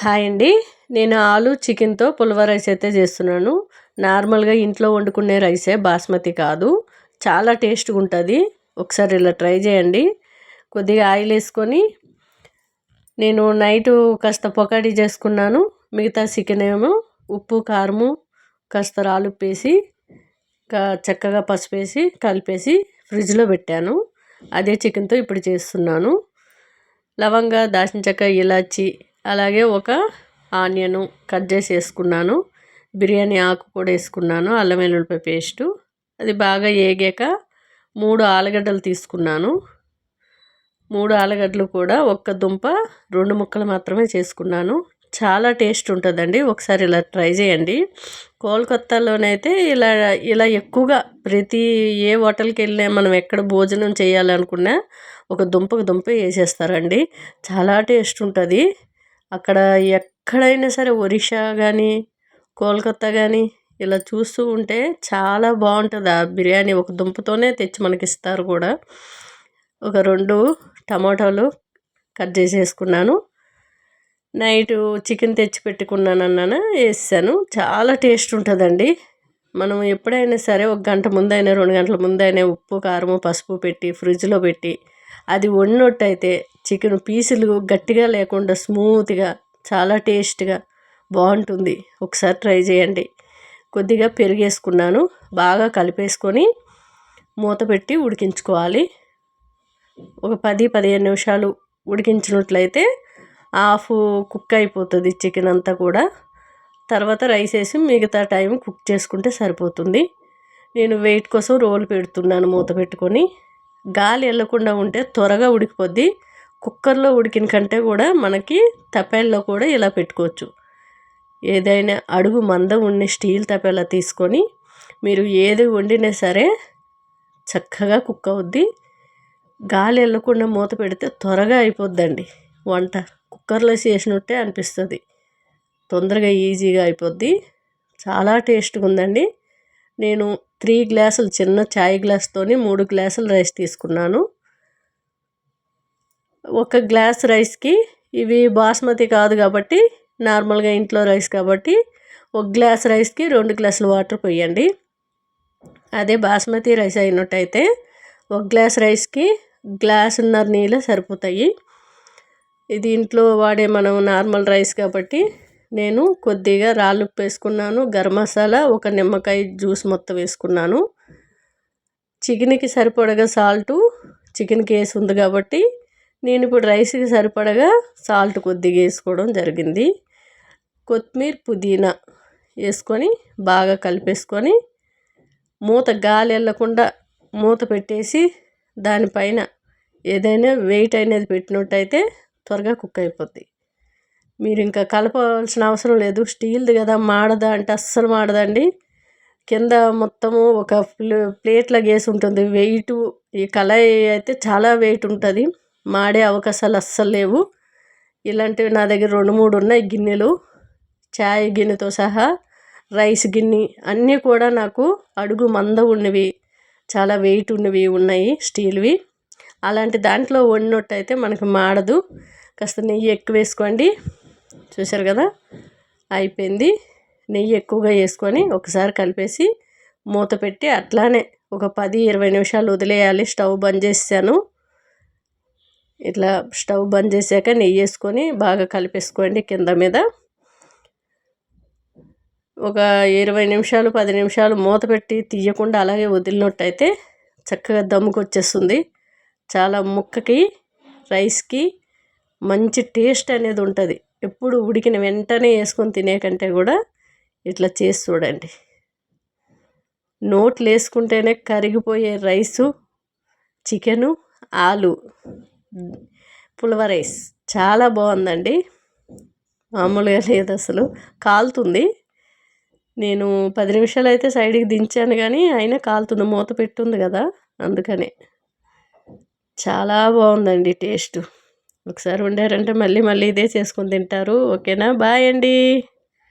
Hi అండి. నేను ఆలు చికెన్తో పులవ రైస్ అయితే చేస్తున్నాను. నార్మల్గా ఇంట్లో వండుకునే రైసే బాస్మతి కాదు. చాలా టేస్ట్గా ఉంటుంది ఒకసారి ఇలా ట్రై చేయండి. కొద్దిగా ఆయిల్ వేసుకొని నేను నైట్ కాస్త పొకాడి చేసుకున్నాను. మిగతా చికెన్ ఏమో ఉప్పు కారము కాస్త రాలుప్పేసి చక్కగా పసుపు వేసి కలిపేసి ఫ్రిడ్జ్లో పెట్టాను. అదే చికెన్తో ఇప్పుడు చేస్తున్నాను. లవంగా దాల్చిన చెక్క ఇలాచి అలాగే ఒక ఆనియను కట్ చేసి వేసుకున్నాను. బిర్యానీ ఆకు కూడా వేసుకున్నాను అల్లం వెల్లుల్లిపాయ పేస్టు. అది బాగా ఏగాక మూడు ఆలుగడ్డలు తీసుకున్నాను. మూడు ఆలుగడ్డలు కూడా ఒక్క దుంప రెండు ముక్కలు మాత్రమే చేసుకున్నాను. చాలా టేస్ట్ ఉంటుందండి. ఒకసారి ఇలా ట్రై చేయండి. కోల్కత్తాలోనైతే ఇలా ఇలా ఎక్కువగా ప్రతి ఏ హోటల్కి వెళ్ళినా మనం ఎక్కడ భోజనం చేయాలనుకున్నా ఒక దుంపకు దుంప వేసేస్తారండి. చాలా టేస్ట్ ఉంటుంది. అక్కడ ఎక్కడైనా సరే ఒరిస్సా కానీ కోల్కత్తా కానీ ఇలా చూస్తూ ఉంటే చాలా బాగుంటుంది ఆ బిర్యానీ ఒక దుంపతోనే తెచ్చి మనకి ఇస్తారు కూడా. ఒక రెండు టమాటాలు కట్ చేసేసుకున్నాను. నైట్ చికెన్ తెచ్చి పెట్టుకున్నాను అన్నాను వేసాను చాలా టేస్ట్ ఉంటుందండి. మనం ఎప్పుడైనా సరే ఒక గంట ముందైనా రెండు గంటల ముందైనా ఉప్పు కారము పసుపు పెట్టి ఫ్రిడ్జ్లో పెట్టి అది వండినట్టయితే చికెన్ పీసులు గట్టిగా లేకుండా స్మూత్గా చాలా టేస్ట్గా బాగుంటుంది. ఒకసారి ట్రై చేయండి. కొద్దిగా పెరిగేసుకున్నాను. బాగా కలిపేసుకొని మూత పెట్టి ఉడికించుకోవాలి. ఒక పది పదిహేను నిమిషాలు ఉడికించినట్లయితే హాఫ్ కుక్ అయిపోతుంది చికెన్ అంతా కూడా. తర్వాత రైస్ వేసి మిగతా టైం కుక్ చేసుకుంటే సరిపోతుంది. నేను వెయిట్ కోసం రోల్ పెడుతున్నాను మూత పెట్టుకొని. గాలి వెళ్ళకుండా ఉంటే త్వరగా ఉడికిపోద్ది. కుక్కర్లో ఉడికిన కంటే కూడా మనకి తపేల్లో కూడా ఇలా పెట్టుకోవచ్చు. ఏదైనా అడుగు మందం ఉండి స్టీల్ తపేలా తీసుకొని మీరు ఏది వండినా సరే చక్కగా కుక్ అవుద్ది. గాలి వెళ్ళకుండా మూత పెడితే త్వరగా అయిపోద్దండి వంట. కుక్కర్లో చేసినట్టే అనిపిస్తుంది. తొందరగా ఈజీగా అయిపోద్ది. చాలా టేస్ట్గా ఉందండి. నేను త్రీ గ్లాసులు చిన్న చాయ్ గ్లాస్తోని మూడు గ్లాసులు రైస్ తీసుకున్నాను. ఒక గ్లాస్ రైస్కి ఇవి బాస్మతి కాదు కాబట్టి నార్మల్గా ఇంట్లో రైస్ కాబట్టి ఒక గ్లాస్ రైస్కి రెండు గ్లాసులు వాటర్ పోయండి. అదే బాస్మతి రైస్ అయినట్టయితే ఒక గ్లాస్ రైస్కి గ్లాసున్నర నీళ్ళు సరిపోతాయి. ఇది ఇంట్లో వాడే మనం నార్మల్ రైస్ కాబట్టి నేను కొద్దిగా రాళ్ళుప్పు వేసుకున్నాను గరం మసాలా ఒక నిమ్మకాయ జ్యూస్ మొత్తం వేసుకున్నాను. చికెన్కి సరిపడగా సాల్టు చికెన్కి వేసి ఉంది కాబట్టి నేను ఇప్పుడు రైస్కి సరిపడగా సాల్ట్ కొద్దిగా వేసుకోవడం జరిగింది. కొత్తిమీర పుదీనా వేసుకొని బాగా కలిపేసుకొని మూత గాలి వెళ్ళకుండా మూత పెట్టేసి దానిపైన ఏదైనా వెయిట్ అనేది పెట్టినట్టయితే త్వరగా కుక్ అయిపోద్ది. మీరు ఇంకా కలపవలసిన అవసరం లేదు. స్టీల్ది కదా మాడదా అంటే అస్సలు మాడదండి. కింద మొత్తము ఒక ప్లేట్లో గేసి ఉంటుంది. వెయిట్ ఈ కళాయి అయితే చాలా వెయిట్ ఉంటుంది. మాడే అవకాశాలు అస్సలు లేవు. ఇలాంటివి నా దగ్గర రెండు మూడు ఉన్నాయి గిన్నెలు. చాయ్ గిన్నెతో సహా రైస్ గిన్నె అన్నీ కూడా నాకు అడుగు మంద ఉన్నవి చాలా వెయిట్ ఉన్నవి ఉన్నాయి స్టీల్వి. అలాంటి దాంట్లో వండినట్టయితే మనకు మాడదు. కాస్త నెయ్యి ఎక్కువ వేసుకోండి. చూసారు కదా? అయిపోయింది. నెయ్యి ఎక్కువగా వేసుకొని ఒకసారి కలిపేసి మూత పెట్టి అట్లానే ఒక పది ఇరవై నిమిషాలు వదిలేయాలి. స్టవ్ బంద్ చేసాను ఇట్లా స్టవ్ బంద్ చేశాక నెయ్యి వేసుకొని బాగా కలిపేసుకోండి కింద మీద. ఒక ఇరవై నిమిషాలు పది నిమిషాలు మూత పెట్టి తీయకుండా అలాగే వదిలినట్టయితే చక్కగా దమ్ముకు వచ్చేస్తుంది. చాలా ముక్కకి రైస్కి మంచి టేస్ట్ అనేది ఉంటుంది. ఎప్పుడు ఉడికిన వెంటనే వేసుకొని తినే కంటే కూడా ఇట్లా చేసి చూడండి. నోట్లు వేసుకుంటేనే కరిగిపోయే రైసు చికెను ఆలు పులవ రైస్. చాలా బాగుందండి. మామూలుగా లేదు అసలు. కాలుతుంది. నేను పది నిమిషాలు అయితే సైడ్కి దించాను కానీ అయినా కాలుతుంది. మూత పెట్టుంది కదా అందుకనే. చాలా బాగుందండి టేస్ట్. ఒకసారి వండారంటే మళ్ళీ మళ్ళీ ఇదే చేసుకొని తింటారు. ఓకేనా? బాయ్ అండి.